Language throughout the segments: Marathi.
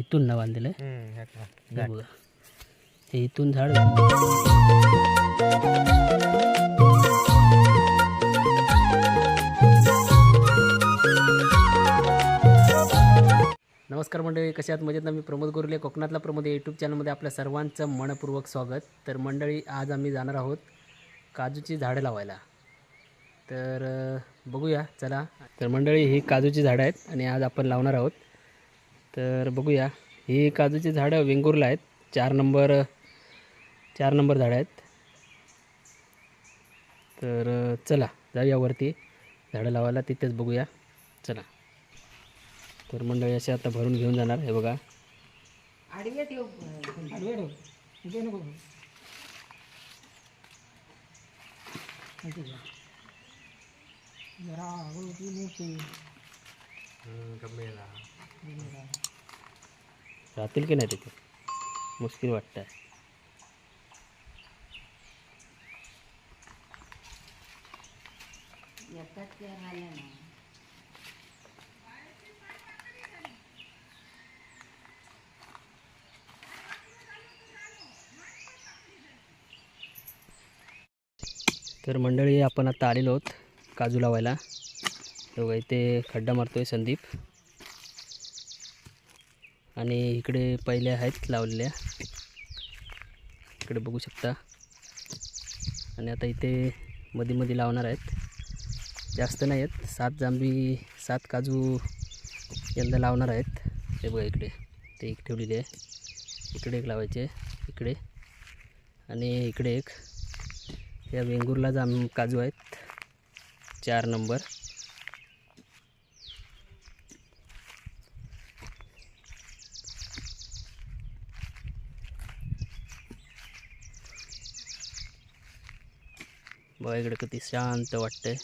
इथून ना बांधलेलं आहे? हे बघा. हे इथून झाड. नमस्कार मंडळी कशा आहात? मजेत ना? मी प्रमोद गोरले कोकणातला प्रमोद या यूट्यूब चॅनलमध्ये आपल्या सर्वांचं मनपूर्वक स्वागत. तर मंडळी आज आम्ही जाणार आहोत काजूची झाडं लावायला. तर बघूया चला. तर मंडळी ही काजूची झाडं आहेत आणि आज आपण लावणार आहोत. तर बघूया. ही काजूची झाडं वेंगुर्ला आहेत. चार नंबर चार नंबर झाडं आहेत. तर चला जाऊया वरती. झाडं लावायला तिथेच बघूया. चला. तर मंडळी असे आता भरून घेऊन जाणार. हे बघा. राहतील की नाही तिथे? मुश्किल वाटतं तर मंडळी आपण आता आलेलो आहोत काजू लावायला. तेव्हा इथे खड्डा मारतोय संदीप. आणि इकडे पहिल्या आहेत लावलेल्या. इकडे बघू शकता. आणि आता इथे मध्ये मध्ये लावणार आहेत. जास्त नाही आहेत. सात जांभी सात काजू यंदा लावणार आहेत. ते बघा इकडे. ते एक ठेवलेली आहे. इकडे एक लावायचे. इकडे. आणि इकडे एक. या वेंगुर्ला जाम काजू आहेत. चार नंबर. बघा इकडे किती शांत वाटतंय.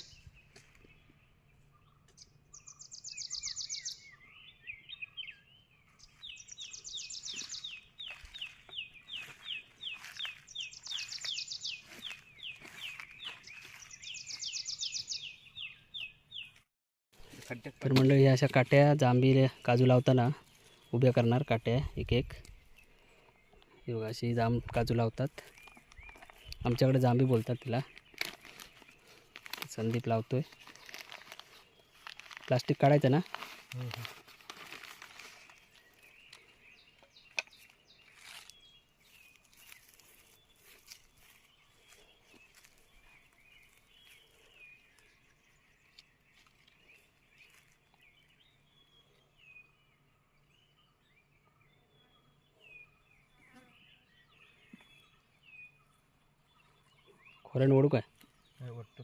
तर म्हणलं ह्या अशा काट्या जांभी काजू लावताना उभ्या करणार काट्या एक एक. हे बघा अशी जांब काजू लावतात. आमच्याकडे जांभी बोलतात तिला. संदीप लावतोय. प्लास्टिक काढायचं ना? हम्म, खोऱ्यानं ओढू काय हे वाटतं.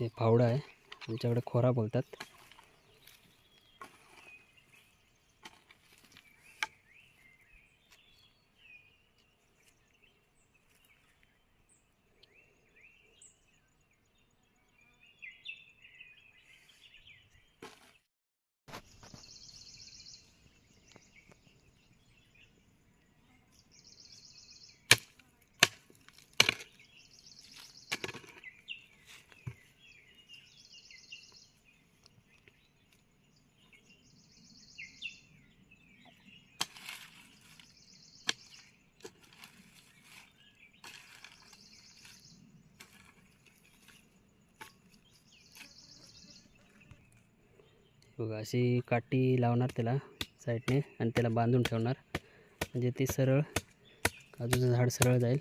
हे फावडं आहे. आमच्याकडे खोरा बोलतात. बघा अशी काठी लावणार त्याला साईडने आणि त्याला बांधून ठेवणार. म्हणजे ते सरळ काजूचं झाड सरळ जाईल.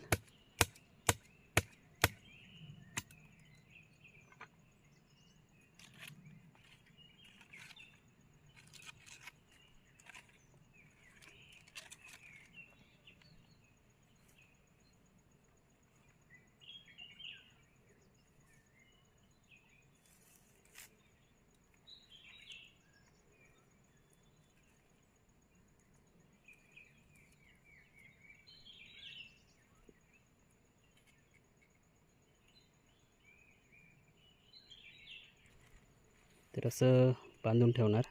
तर असं बांधून ठेवणार.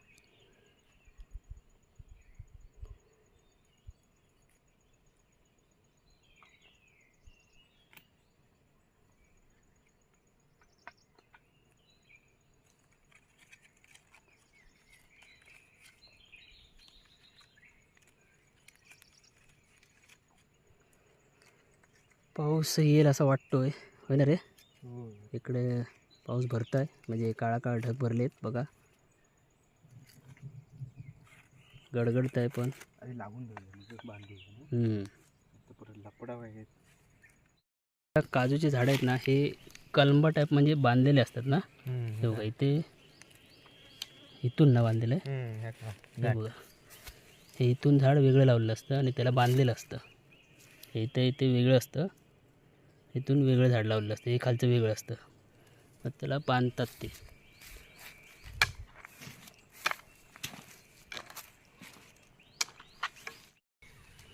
पाऊस येईल असं वाटतोय. होय ना रे? इकडे पाऊस भरतोय. म्हणजे काळा काळा ढग भरलेत बघा. गडगडत आहे पण. अरे लागून लपडा आहेत काजूचे झाड आहेत ना हे कलंब टाईप म्हणजे बांधलेले असतात ना? हे बघा इथे इथून ना बांधलेलं आहे. हे बघा. हे इथून झाड वेगळं लावलेलं असतं आणि त्याला बांधलेलं असतं. हे इथे इथे वेगळं असतं. इथून वेगळं झाड लावलेलं असतं. हे खालचं वेगळं असतं. त्याला बांधतात ते.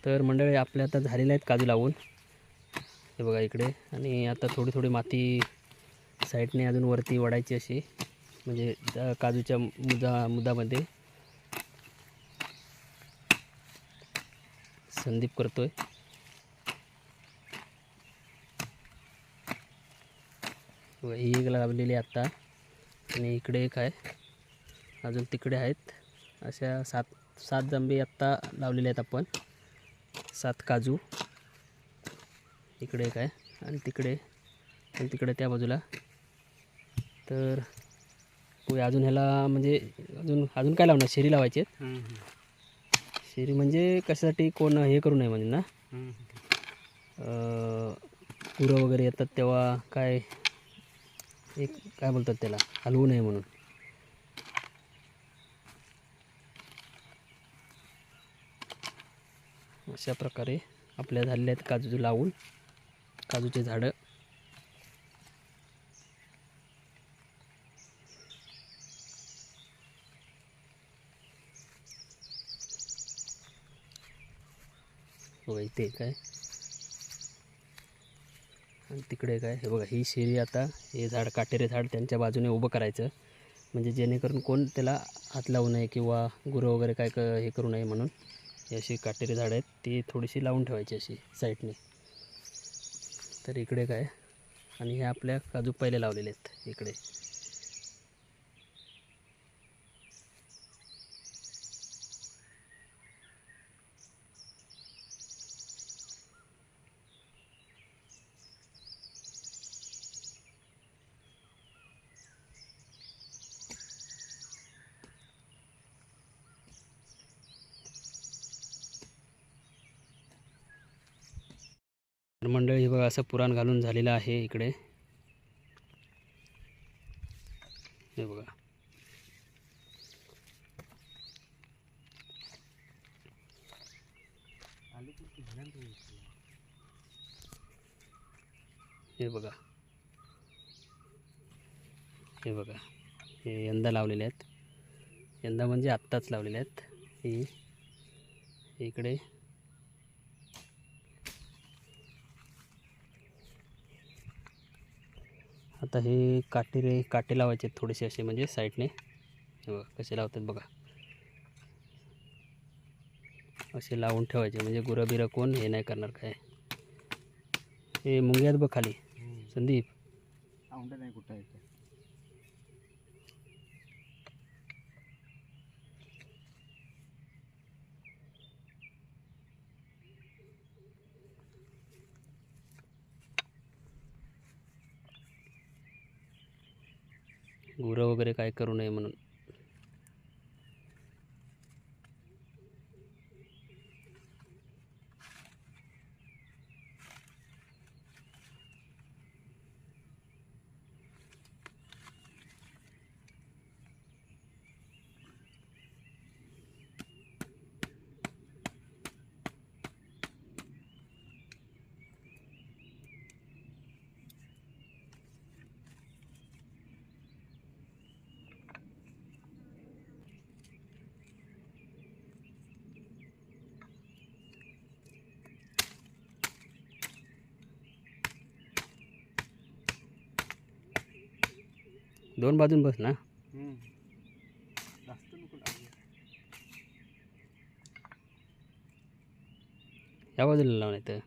तर मंडळी आपल्या आता झालेल्या आहेत काजू लावून. हे बघा इकडे. आणि आता थोडी थोडी माती साईडने अजून वरती वडायची अशी. म्हणजे त्या काजूच्या मुदा मुदामध्ये. संदीप करतोय. ही एक लावलेली आहे आत्ता आणि इकडे एक आहे. अजून तिकडे आहेत. अशा सात सात जांबे आत्ता लावलेले आहेत आपण. सात काजू. इकडे एक आहे. आणि तिकडे आणि तिकडे त्या बाजूला. तर होय, अजून ह्याला म्हणजे अजून अजून काय लावणार? शेरी लावायची आहेत. शेरी म्हणजे कशासाठी कोण हे करू नये म्हणजे ना? गुरं वगैरे येतात तेव्हा काय एक काय बोलतात त्याला? हलवू नये म्हणून. अशा प्रकारे आपल्या झालेल्या आहेत काजू लावून काजूचे झाडं इथे काय आणि तिकडे काय हे बघा ही शेरी आता हे झाड काटेरे झाड त्यांच्या बाजूने उभं करायचं. म्हणजे जेणेकरून कोण त्याला हात लावू नये किंवा गुरं वगैरे काय क हे करू नये म्हणून ही अशी काटेरी झाडं आहेत ती थोडीशी लावून ठेवायची अशी साईडने. तर इकडे काय आणि हे आपल्या काजू पहिले लावलेले आहेत इकडे. मंडळी हे बघा असं पुराण घालून झालेलं आहे इकडे. हे बघा. हे बघा. हे बघा. हे यंदा लावलेले आहेत. यंदा म्हणजे आत्ताच लावलेले आहेत. ही. इकडे. आता हे काटेरे काटे लावायचे आहेत थोडेसे असे म्हणजे साईडने. बघा कसे लावतात बघा. असे लावून ठेवायचे म्हणजे गुरं बिरं कोण हे नाही करणार काय. हे मुंग्यात बघ खाली. संदीप. नाही कुठं गुरं वगैरे काय करू नये म्हणून. दोन बाजून बस ना. या बाजूला लावून येतं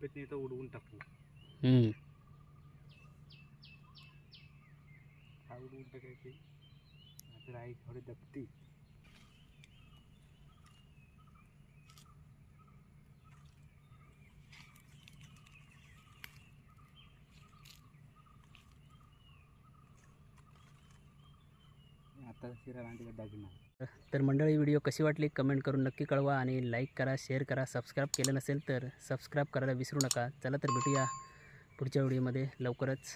नाही तर उडवून टाकू. हम्म. हा उडवून टाकायचे. आता आई थोडी दपती आता शिरा दागिना तर मंडळी व्हिडिओ कशी वाटली कमेंट करून नक्की कळवा आणि लाईक करा शेअर करा. सबस्क्राईब केलं नसेल तर सबस्क्राईब करायला विसरू नका. चला तर भेटूया पुढच्या व्हिडिओमध्ये लवकरच.